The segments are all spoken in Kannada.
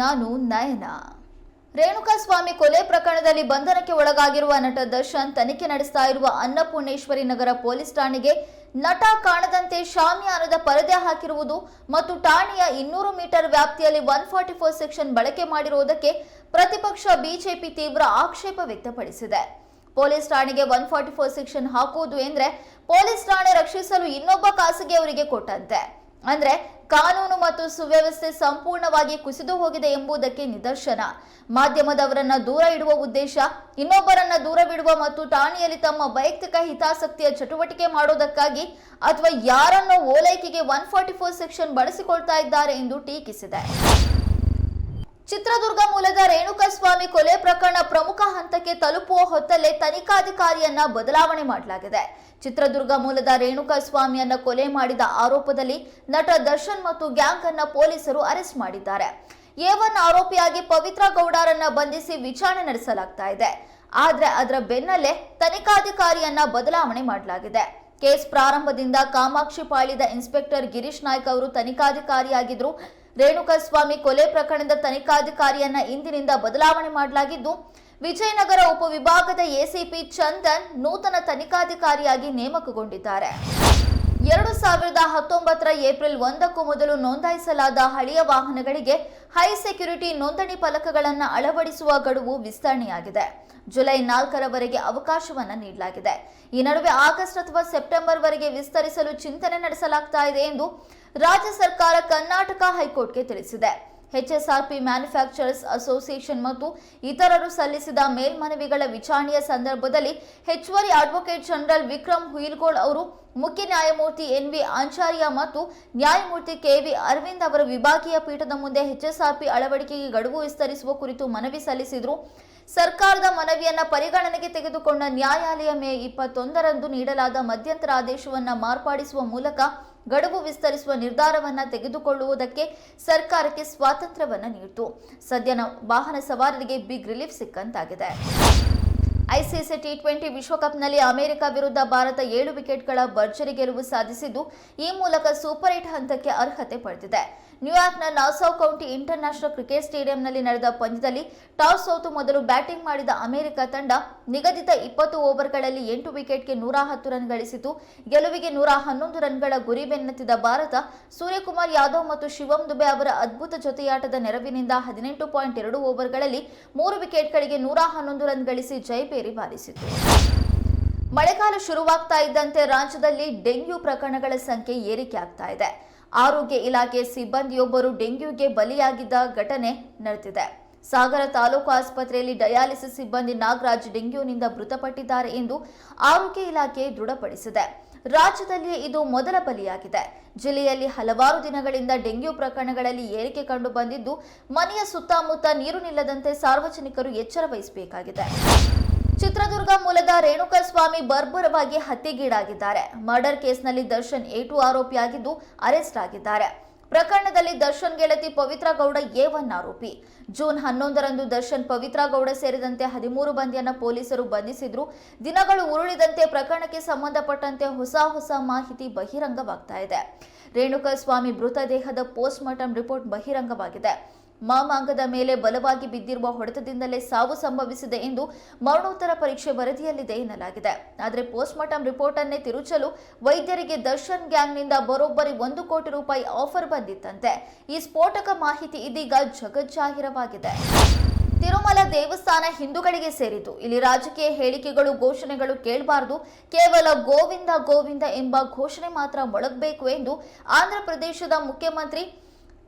ನಾನು ನಯನ. ರೇಣುಕಾಸ್ವಾಮಿ ಕೊಲೆ ಪ್ರಕರಣದಲ್ಲಿ ಬಂಧನಕ್ಕೆ ಒಳಗಾಗಿರುವ ನಟ ದರ್ಶನ್ ತನಿಖೆ ನಡೆಸ್ತಾ ಇರುವ ಅನ್ನಪೂರ್ಣೇಶ್ವರಿ ನಗರ ಪೊಲೀಸ್ ಠಾಣೆಗೆ ನಟ ಕಾಣದಂತೆ ಶಾಮಿಯಾನದ ಪರದೆ ಹಾಕಿರುವುದು ಮತ್ತು ಠಾಣೆಯ ಇನ್ನೂರು ಮೀಟರ್ ವ್ಯಾಪ್ತಿಯಲ್ಲಿ ಒನ್ ಫಾರ್ಟಿ ಫೋರ್ ಸೆಕ್ಷನ್ ಬಳಕೆ ಮಾಡಿರುವುದಕ್ಕೆ ಪ್ರತಿಪಕ್ಷ ಬಿಜೆಪಿ ತೀವ್ರ ಆಕ್ಷೇಪ ವ್ಯಕ್ತಪಡಿಸಿದೆ. ಪೊಲೀಸ್ ಠಾಣೆಗೆ ಒನ್ ಫಾರ್ಟಿ ಫೋರ್ ಸೆಕ್ಷನ್ ಹಾಕುವುದು ಎಂದ್ರೆ ಪೊಲೀಸ್ ಠಾಣೆ ರಕ್ಷಿಸಲು ಇನ್ನೊಬ್ಬ ಖಾಸಗಿಯವರಿಗೆ ಕೊಟ್ಟಂತೆ. ಅಂದ್ರೆ ಕಾನೂನು ಮತ್ತು ಸುವ್ಯವಸ್ಥೆ ಸಂಪೂರ್ಣವಾಗಿ ಕುಸಿದು ಹೋಗಿದೆ ಎಂಬುದಕ್ಕೆ ನಿದರ್ಶನ. ಮಾಧ್ಯಮದವರನ್ನ ದೂರ ಇಡುವ ಉದ್ದೇಶ, ಇನ್ನೊಬ್ಬರನ್ನ ದೂರವಿಡುವ ಮತ್ತು ಠಾಣೆಯಲ್ಲಿ ತಮ್ಮ ವೈಯಕ್ತಿಕ ಹಿತಾಸಕ್ತಿಯ ಚಟುವಟಿಕೆ ಮಾಡೋದಕ್ಕಾಗಿ ಅಥವಾ ಯಾರನ್ನೋ ಓಲೈಕೆಗೆ ಒನ್ ಫಾರ್ಟಿ ಫೋರ್ ಸೆಕ್ಷನ್ ಬಳಸಿಕೊಳ್ತಾ ಇದ್ದಾರೆ ಎಂದು ಟೀಕಿಸಿದೆ. ಚಿತ್ರದುರ್ಗ ಮೂಲದ ರೇಣುಕಾಸ್ವಾಮಿ ಕೊಲೆ ಪ್ರಕರಣ ಪ್ರಮುಖ ಹಂತಕ್ಕೆ ತಲುಪುವ ಹೊತ್ತಲ್ಲೇ ತನಿಖಾಧಿಕಾರಿಯನ್ನ ಬದಲಾವಣೆ ಮಾಡಲಾಗಿದೆ. ಚಿತ್ರದುರ್ಗ ಮೂಲದ ರೇಣುಕಾಸ್ವಾಮಿಯನ್ನ ಕೊಲೆ ಮಾಡಿದ ಆರೋಪದಲ್ಲಿ ನಟ ದರ್ಶನ್ ಮತ್ತು ಗ್ಯಾಂಗ್ ಅನ್ನ ಪೊಲೀಸರು ಅರೆಸ್ಟ್ ಮಾಡಿದ್ದಾರೆ. ಏವನ್ ಆರೋಪಿಯಾಗಿ ಪವಿತ್ರ ಗೌಡರನ್ನ ಬಂಧಿಸಿ ವಿಚಾರಣೆ ನಡೆಸಲಾಗ್ತಾ ಇದೆ. ಆದ್ರೆ ಅದರ ಬೆನ್ನಲ್ಲೇ ತನಿಖಾಧಿಕಾರಿಯನ್ನ ಬದಲಾವಣೆ ಮಾಡಲಾಗಿದೆ. ಕೇಸ್ ಪ್ರಾರಂಭದಿಂದ ಕಾಮಾಕ್ಷಿ ಪಾಳಿದ ಇನ್ಸ್ಪೆಕ್ಟರ್ ಗಿರೀಶ್ ನಾಯ್ಕ ಅವರು ತನಿಖಾಧಿಕಾರಿಯಾಗಿದ್ರು ರೇಣುಕಾಸ್ವಾಮಿ ಕೊಲೆ ಪ್ರಕರಣದ ತನಿಖಾಧಿಕಾರಿಯನ್ನ ಇಂದಿನಿಂದ ಬದಲಾವಣೆ ಮಾಡಲಾಗಿದ್ದು ವಿಜಯನಗರ ಉಪವಿಭಾಗದ ಎಸಿಪಿ ಚಂದನ್ ನೂತನ ತನಿಖಾಧಿಕಾರಿಯಾಗಿ ನೇಮಕಗೊಂಡಿದ್ದಾರೆ. ಎರಡು ಸಾವಿರದ ಹತ್ತೊಂಬತ್ತರ ಏಪ್ರಿಲ್ ಒಂದಕ್ಕೂ ಮೊದಲು ನೋಂದಾಯಿಸಲಾದ ಹಳೆಯ ವಾಹನಗಳಿಗೆ ಹೈ ಸೆಕ್ಯುರಿಟಿ ನೋಂದಣಿ ಫಲಕಗಳನ್ನು ಅಳವಡಿಸುವ ಗಡುವು ವಿಸ್ತರಣೆಯಾಗಿದೆ. ಜುಲೈ ನಾಲ್ಕರವರೆಗೆ ಅವಕಾಶವನ್ನು ನೀಡಲಾಗಿದೆ. ಈ ನಡುವೆ ಆಗಸ್ಟ್ ಅಥವಾ ಸೆಪ್ಟೆಂಬರ್ ವರೆಗೆ ವಿಸ್ತರಿಸಲು ಚಿಂತನೆ ನಡೆಸಲಾಗ್ತಾ ಇದೆ ಎಂದು ರಾಜ್ಯ ಸರ್ಕಾರ ಕರ್ನಾಟಕ ಹೈಕೋರ್ಟ್ಗೆ ತಿಳಿಸಿದೆ. ಎಚ್ಎಸ್ಆರ್ಪಿ ಮ್ಯಾನುಫ್ಯಾಕ್ಚರರ್ಸ್ ಅಸೋಸಿಯೇಷನ್ ಮತ್ತು ಇತರರು ಸಲ್ಲಿಸಿದ ಮೇಲ್ಮನವಿಗಳ ವಿಚಾರಣೆಯ ಸಂದರ್ಭದಲ್ಲಿ ಹೆಚ್ಚುವರಿ ಅಡ್ವೊಕೇಟ್ ಜನರಲ್ ವಿಕ್ರಮ್ ಹುಯಿಲ್ಗೋಳ್ ಅವರು ಮುಖ್ಯ ನ್ಯಾಯಮೂರ್ತಿ ಎನ್ ವಿ ಆಂಚಾರ್ಯ ಮತ್ತು ನ್ಯಾಯಮೂರ್ತಿ ಕೆವಿ ಅರವಿಂದ್ ಅವರ ವಿಭಾಗೀಯ ಪೀಠದ ಮುಂದೆ ಎಚ್ಎಸ್ಆರ್ಪಿ ಅಳವಡಿಕೆಗೆ ಗಡುವು ವಿಸ್ತರಿಸುವ ಕುರಿತು ಮನವಿ ಸಲ್ಲಿಸಿದರು. ಸರ್ಕಾರದ ಮನವಿಯನ್ನು ಪರಿಗಣನೆಗೆ ತೆಗೆದುಕೊಂಡ ನ್ಯಾಯಾಲಯ ಮೇ ಇಪ್ಪತ್ತೊಂದರಂದು ನೀಡಲಾದ ಮಧ್ಯಂತರ ಆದೇಶವನ್ನು ಮಾರ್ಪಾಡಿಸುವ ಮೂಲಕ ಗಡುವು ವಿಸ್ತರಿಸುವ ನಿರ್ಧಾರವನ್ನ ತೆಗೆದುಕೊಳ್ಳುವುದಕ್ಕೆ ಸರ್ಕಾರಕ್ಕೆ ಸ್ವಾತಂತ್ರ್ಯವನ್ನ ನೀಡಿತು. ಸದ್ಯ ವಾಹನ ಸವಾರರಿಗೆ ಬಿಗ್ ರಿಲೀಫ್ ಸಿಕ್ಕಂತಾಗಿದೆ. ಐಸಿಸಿ ಟಿ ಟ್ವೆಂಟಿ ವಿಶ್ವಕಪ್ನಲ್ಲಿ ಅಮೆರಿಕ ವಿರುದ್ಧ ಭಾರತ ಏಳು ವಿಕೆಟ್ಗಳ ಭರ್ಜರಿ ಗೆಲುವು ಸಾಧಿಸಿದ್ದು, ಈ ಮೂಲಕ ಸೂಪರ್ ಏಟ್ ಹಂತಕ್ಕೆ ಅರ್ಹತೆ ಪಡೆದಿದೆ. ನ್ಯೂಯಾರ್ಕ್ನ Nassau county international cricket ಸ್ಟೇಡಿಯಂನಲ್ಲಿ ನಡೆದ ಪಂದ್ಯದಲ್ಲಿ ಟಾಸ್ ಸೋತು ಮೊದಲು ಬ್ಯಾಟಿಂಗ್ ಮಾಡಿದ ಅಮೆರಿಕ ತಂಡ ನಿಗದಿತ ಇಪ್ಪತ್ತು ಓವರ್ಗಳಲ್ಲಿ ಎಂಟು ವಿಕೆಟ್ಗೆ ನೂರ ಹತ್ತು ರನ್ ಗಳಿಸಿತು. ಗೆಲುವಿಗೆ ನೂರ ಹನ್ನೊಂದು ರನ್ಗಳ ಗುರಿ ಬೆನ್ನತ್ತಿದ ಭಾರತ, ಸೂರ್ಯಕುಮಾರ್ ಯಾದವ್ ಮತ್ತು ಶಿವಂ ದುಬೆ ಅವರ ಅದ್ಭುತ ಜೊತೆಯಾಟದ ನೆರವಿನಿಂದ ಹದಿನೆಂಟು ಪಾಯಿಂಟ್ ಎರಡು ಓವರ್ಗಳಲ್ಲಿ ಮೂರು ವಿಕೆಟ್ಗಳಿಗೆ ನೂರ ಹನ್ನೊಂದು ರನ್ ಗಳಿಸಿ ಜೈಪೇರಿ ಬಾರಿಸಿತು ಮಳೆಗಾಲ ಶುರುವಾಗ್ತಾ ಇದ್ದಂತೆ ರಾಜ್ಯದಲ್ಲಿ ಡೆಂಗ್ಯೂ ಪ್ರಕರಣಗಳ ಸಂಖ್ಯೆ ಏರಿಕೆ ಆಗ್ತಾ ಇದೆ. ಆರೋಗ್ಯ ಇಲಾಖೆ ಸಿಬ್ಬಂದಿಯೊಬ್ಬರು ಡೆಂಗ್ಯೂಗೆ ಬಲಿಯಾಗಿದ್ದ ಘಟನೆ ನಡೆದಿದೆ. ಸಾಗರ ತಾಲೂಕು ಆಸ್ಪತ್ರೆಯಲ್ಲಿ ಡಯಾಲಿಸಿಸ್ ಸಿಬ್ಬಂದಿ ನಾಗರಾಜ್ ಡೆಂಗ್ಯೂನಿಂದ ಮೃತಪಟ್ಟಿದ್ದಾರೆ ಎಂದು ಆರೋಗ್ಯ ಇಲಾಖೆ ದೃಢಪಡಿಸಿದೆ. ರಾಜ್ಯದಲ್ಲಿ ಇದು ಮೊದಲ ಬಲಿಯಾಗಿದೆ. ಜಿಲ್ಲೆಯಲ್ಲಿ ಹಲವಾರು ದಿನಗಳಿಂದ ಡೆಂಗ್ಯೂ ಪ್ರಕರಣಗಳಲ್ಲಿ ಏರಿಕೆ ಕಂಡು ಬಂದಿದ್ದು ಮನೆಯ ಸುತ್ತಮುತ್ತ ನೀರು ನಿಲ್ಲದಂತೆ ಸಾರ್ವಜನಿಕರು ಎಚ್ಚರ ವಹಿಸಬೇಕಾಗಿದೆ. ಚಿತ್ರದುರ್ಗ ಮೂಲದ ರೇಣುಕಾಸ್ವಾಮಿ ಬರ್ಬರವಾಗಿ ಹತ್ಯೆಗೀಡಾಗಿದ್ದಾರೆ. ಮರ್ಡರ್ ಕೇಸ್ನಲ್ಲಿ ದರ್ಶನ್ ಏಟು ಆರೋಪಿಯಾಗಿದ್ದು ಅರೆಸ್ಟ್ ಆಗಿದ್ದಾರೆ. ಪ್ರಕರಣದಲ್ಲಿ ದರ್ಶನ್ ಗೆಳತಿ ಪವಿತ್ರ ಗೌಡ ಎ ಒನ್ ಆರೋಪಿ. ಜೂನ್ ಹನ್ನೊಂದರಂದು ದರ್ಶನ್ ಪವಿತ್ರ ಗೌಡ ಸೇರಿದಂತೆ ಹದಿಮೂರು ಮಂದಿಯನ್ನ ಪೊಲೀಸರು ಬಂಧಿಸಿದ್ರು. ದಿನಗಳು ಉರುಳಿದಂತೆ ಪ್ರಕರಣಕ್ಕೆ ಸಂಬಂಧಪಟ್ಟಂತೆ ಹೊಸ ಹೊಸ ಮಾಹಿತಿ ಬಹಿರಂಗವಾಗ್ತಾ ಇದೆ. ರೇಣುಕಾಸ್ವಾಮಿ ಮೃತದೇಹದ ಪೋಸ್ಟ್ ಮಾರ್ಟಂ ರಿಪೋರ್ಟ್ ಬಹಿರಂಗವಾಗಿದೆ. ಮಾಮಾಂಗದ ಮೇಲೆ ಬಲವಾಗಿ ಬಿದ್ದಿರುವ ಹೊಡೆತದಿಂದಲೇ ಸಾವು ಸಂಭವಿಸಿದೆ ಎಂದು ಮರಣೋತ್ತರ ಪರೀಕ್ಷೆ ವರದಿಯಲ್ಲಿದೆ ಎನ್ನಲಾಗಿದೆ. ಆದರೆ ಪೋಸ್ಟ್ಮಾರ್ಟಂ ರಿಪೋರ್ಟ್ ಅನ್ನೇ ತಿರುಚಲು ವೈದ್ಯರಿಗೆ ದರ್ಶನ್ ಗ್ಯಾಂಗ್ನಿಂದ ಬರೋಬ್ಬರಿ ಒಂದು ಕೋಟಿ ರೂಪಾಯಿ ಆಫರ್ ಬಂದಿತ್ತಂತೆ. ಈ ಸ್ಫೋಟಕ ಮಾಹಿತಿ ಇದೀಗ ಜಗಜ್ಜಾಹಿರವಾಗಿದೆ. ತಿರುಮಲ ದೇವಸ್ಥಾನ ಹಿಂದೂಗಳಿಗೆ ಸೇರಿತು ಇಲ್ಲಿ ರಾಜಕೀಯ ಹೇಳಿಕೆಗಳು, ಘೋಷಣೆಗಳು ಕೇಳಬಾರದು. ಕೇವಲ ಗೋವಿಂದ ಗೋವಿಂದ ಎಂಬ ಘೋಷಣೆ ಮಾತ್ರ ಮೊಳಗಬೇಕು ಎಂದು ಆಂಧ್ರ ಪ್ರದೇಶದ ಮುಖ್ಯಮಂತ್ರಿ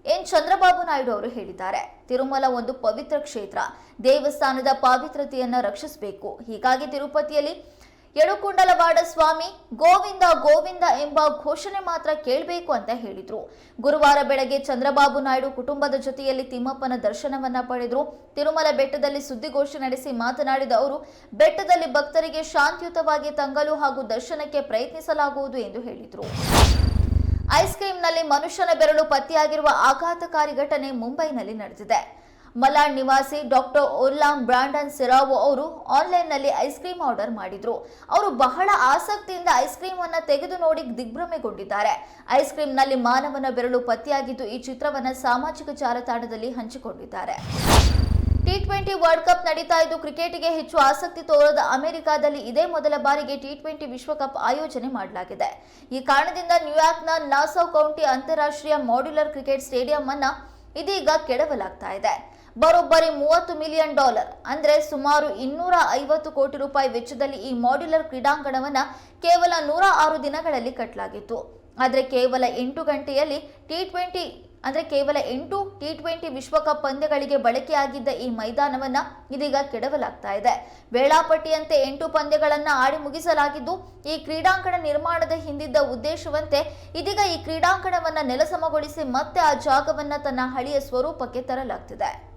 ಎನ್. ಚಂದ್ರಬಾಬು ನಾಯ್ಡು ಅವರು ಹೇಳಿದ್ದಾರೆ. ತಿರುಮಲ ಒಂದು ಪವಿತ್ರ ಕ್ಷೇತ್ರ. ದೇವಸ್ಥಾನದ ಪಾವಿತ್ರತೆಯನ್ನ ರಕ್ಷಿಸಬೇಕು. ಹೀಗಾಗಿ ತಿರುಪತಿಯಲ್ಲಿ ಎಳುಕುಂಡಲವಾಡ ಸ್ವಾಮಿ ಗೋವಿಂದ ಗೋವಿಂದ ಎಂಬ ಘೋಷಣೆ ಮಾತ್ರ ಕೇಳಬೇಕು ಅಂತ ಹೇಳಿದ್ರು. ಗುರುವಾರ ಬೆಳಗ್ಗೆ ಚಂದ್ರಬಾಬು ನಾಯ್ಡು ಕುಟುಂಬದ ಜೊತೆಯಲ್ಲಿ ತಿಮ್ಮಪ್ಪನ ದರ್ಶನವನ್ನ ಪಡೆದ್ರು. ತಿರುಮಲ ಬೆಟ್ಟದಲ್ಲಿ ಸುದ್ದಿಗೋಷ್ಠಿ ನಡೆಸಿ ಮಾತನಾಡಿದ ಅವರು, ಬೆಟ್ಟದಲ್ಲಿ ಭಕ್ತರಿಗೆ ಶಾಂತಿಯುತವಾಗಿ ತಂಗಲು ಹಾಗೂ ದರ್ಶನಕ್ಕೆ ಪ್ರಯತ್ನಿಸಲಾಗುವುದು ಎಂದು ಹೇಳಿದರು. ಐಸ್ ಕ್ರೀಂನಲ್ಲಿ ಮನುಷ್ಯನ ಬೆರಳು ಪತ್ತೆಯಾಗಿರುವ ಆಘಾತಕಾರಿ ಘಟನೆ ಮುಂಬೈನಲ್ಲಿ ನಡೆದಿದೆ. ಮಲಾಡ್ ನಿವಾಸಿ ಡಾಕ್ಟರ್ ಓರ್ಲಾಂ ಬ್ರಾಂಡನ್ ಸಿರಾವೋ ಅವರು ಆನ್ಲೈನ್ನಲ್ಲಿ ಐಸ್ ಕ್ರೀಮ್ ಆರ್ಡರ್ ಮಾಡಿದ್ರು. ಅವರು ಬಹಳ ಆಸಕ್ತಿಯಿಂದ ಐಸ್ ಕ್ರೀಮ್ ಅನ್ನ ತೆಗೆದು ನೋಡಿ ದಿಗ್ಭ್ರಮೆಗೊಂಡಿದ್ದಾರೆ. ಐಸ್ ಕ್ರೀಮ್ನಲ್ಲಿ ಮಾನವನ ಬೆರಳು ಪತ್ತೆಯಾಗಿದ್ದು ಈ ಚಿತ್ರವನ್ನು ಸಾಮಾಜಿಕ ಜಾಲತಾಣದಲ್ಲಿ ಹಂಚಿಕೊಂಡಿದ್ದಾರೆ. ಟ್ವೆಂಟಿ ವರ್ಲ್ಡ್ ಕಪ್ ನಡೀತಾ ಇದ್ದು ಕ್ರಿಕೆಟ್ಗೆ ಹೆಚ್ಚು ಆಸಕ್ತಿ ತೋರದ ಅಮೆರಿಕಾದಲ್ಲಿ ಇದೇ ಮೊದಲ ಬಾರಿಗೆ ಟಿ ಟ್ವೆಂಟಿ ವಿಶ್ವಕಪ್ ಆಯೋಜನೆ ಮಾಡಲಾಗಿದೆ. ಈ ಕಾರಣದಿಂದ ನ್ಯೂಯಾರ್ಕ್ನ ನಾಸೌ ಕೌಂಟಿ ಅಂತಾರಾಷ್ಟ್ರೀಯ ಮಾಡ್ಯುಲರ್ ಕ್ರಿಕೆಟ್ ಸ್ಟೇಡಿಯಂ ಅನ್ನ ಇದೀಗ ಕೆಡವಲಾಗ್ತಾ ಇದೆ. ಬರೋಬ್ಬರಿ ಮೂವತ್ತು ಮಿಲಿಯನ್ ಡಾಲರ್, ಅಂದ್ರೆ ಸುಮಾರು ಇನ್ನೂರ ಐವತ್ತು ಕೋಟಿ ರೂಪಾಯಿ ವೆಚ್ಚದಲ್ಲಿ ಈ ಮಾಡ್ಯುಲರ್ ಕ್ರೀಡಾಂಗಣವನ್ನ ಕೇವಲ ನೂರ ಆರು ದಿನಗಳಲ್ಲಿ ಕಟ್ಟಲಾಗಿತ್ತು ಆದರೆ ಕೇವಲ ಎಂಟು ಗಂಟೆಯಲ್ಲಿ ಟಿ ಟ್ವೆಂಟಿ ಅಂದ್ರೆ ಕೇವಲ ಎಂಟು ಟಿ ಟ್ವೆಂಟಿ ವಿಶ್ವಕಪ್ ಪಂದ್ಯಗಳಿಗೆ ಬಳಕೆಯಾಗಿದ್ದ ಈ ಮೈದಾನವನ್ನ ಇದೀಗ ಕೆಡವಲಾಗ್ತಾ ಇದೆ. ವೇಳಾಪಟ್ಟಿಯಂತೆ ಎಂಟು ಪಂದ್ಯಗಳನ್ನ ಆಡಿ ಮುಗಿಸಲಾಗಿದ್ದು, ಈ ಕ್ರೀಡಾಂಗಣ ನಿರ್ಮಾಣದ ಹಿಂದಿದ್ದ ಉದ್ದೇಶವಂತೆ ಇದೀಗ ಈ ಕ್ರೀಡಾಂಗಣವನ್ನ ನೆಲಸಮಗೊಳಿಸಿ ಮತ್ತೆ ಆ ಜಾಗವನ್ನ ತನ್ನ ಹಳೆಯ ಸ್ವರೂಪಕ್ಕೆ ತರಲಾಗ್ತಿದೆ.